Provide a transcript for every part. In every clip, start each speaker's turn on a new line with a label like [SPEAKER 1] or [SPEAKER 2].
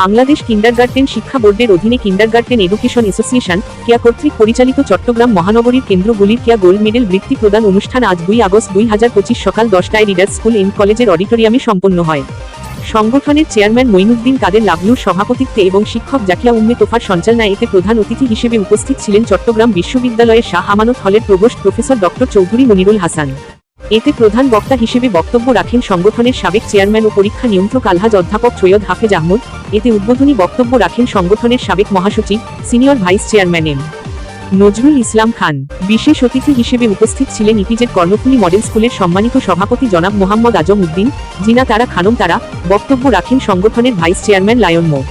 [SPEAKER 1] Bangladesh kindergarten শিক্ষা বোর্ডের অধীনে কিন্ডারগার্টেন এডুকেশন অ্যাসোসিয়েশন কেয়া কর্তৃক পরিচালিত চট্টগ্রাম মহানগরীর কেন্দ্রগুলির কেয়া গোল্ড মেডেল বৃত্তি প্রদান অনুষ্ঠান আজ দুই আগস্ট দুই হাজার পঁচিশ সকাল দশটায় রিডার স্কুল এন্ড কলেজের অডিটোরিয়ামে সম্পন্ন হয়। সংগঠনের চেয়ারম্যান মঈনুদ্দিন কাদের লাবলুর সভাপতিত্বে এবং শিক্ষক জাকিয়া উম্মে তোফার সঞ্চালনায় এতে প্রধান অতিথি হিসেবে উপস্থিত ছিলেন চট্টগ্রাম বিশ্ববিদ্যালয়ের শাহ আমানত হলের provost professor doctor Chowdhury Monirul Hasan. এতে প্রধান বক্তা হিসেবে বক্তব্য রাখেন সংগঠনের সাবেক চেয়ারম্যান ও পরীক্ষা নিয়ন্ত্রক আলহাজ অধ্যাপক সৈয়দ হাফেজ আহমদ। এতে উদ্বোধনী বক্তব্য রাখেন সংগঠনের সাবেক মহাসচিব, senior vice chairman M. Nazrul Islam Khan. বিশেষ অতিথি হিসেবে উপস্থিত ছিলেন ইপিজেড কর্ণফুলী মডেল স্কুলের সম্মানিত সভাপতি জনাব মোহাম্মদ আজম উদ্দিন, জিনা তারা খানম তারা। বক্তব্য রাখেন সংগঠনের vice chairman lion Md.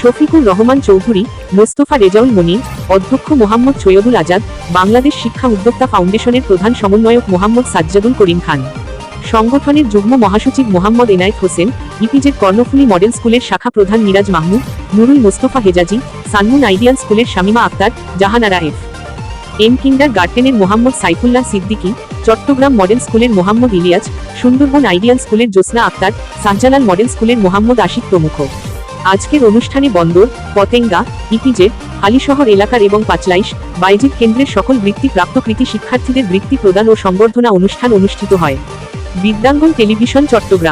[SPEAKER 1] Shafiqur Rahman Chowdhury, Mostafa Rezaul Monir, অধ্যক্ষ মোহাম্মদ সৈয়দুল আজাদ, বাংলাদেশ শিক্ষা উদ্যোক্তা ফাউন্ডেশনের প্রধান সমন্বয়ক মোহাম্মদ সাজ্জাদুল করিম খান। সংগঠনের যুগ্ম মহাসচিব মোহাম্মদ এনায়েত হোসেন, ইপিজেড কর্ণফুলী মডেল স্কুলের শাখা প্রধান মিরাজ মাহমুদ, নুরুল মোস্তফা হেজাজি, সানমুন আইডিয়াল স্কুলের শামিমা আক্তার, জাহানারা এফ। এম কিন্ডার গার্ডেনের মোহাম্মদ সাইফুল্লাহ সিদ্দিকী, চট্টগ্রাম মডেল স্কুলের মোহাম্মদ ইলিয়াজ সুন্দরবন আইডিয়াল স্কুলের জোসনা আক্তার, শাহজালাল মডেল স্কুলের মোহাম্মদ আশিক প্রমুখ। আজকের অনুষ্ঠানে বন্দর, পতেঙ্গা ইপিজেড হালিশহর এলাকার এবং পাঁচলাইশ বাইজিত কেন্দ্রের সকল বৃত্তিপ্রাপ্ত কৃতি শিক্ষার্থীদের বৃত্তি প্রদান ও সংবর্ধনা অনুষ্ঠান অনুষ্ঠিত হয়। বিদ্যাঙ্গন টেলিভিশন চট্টগ্রাম।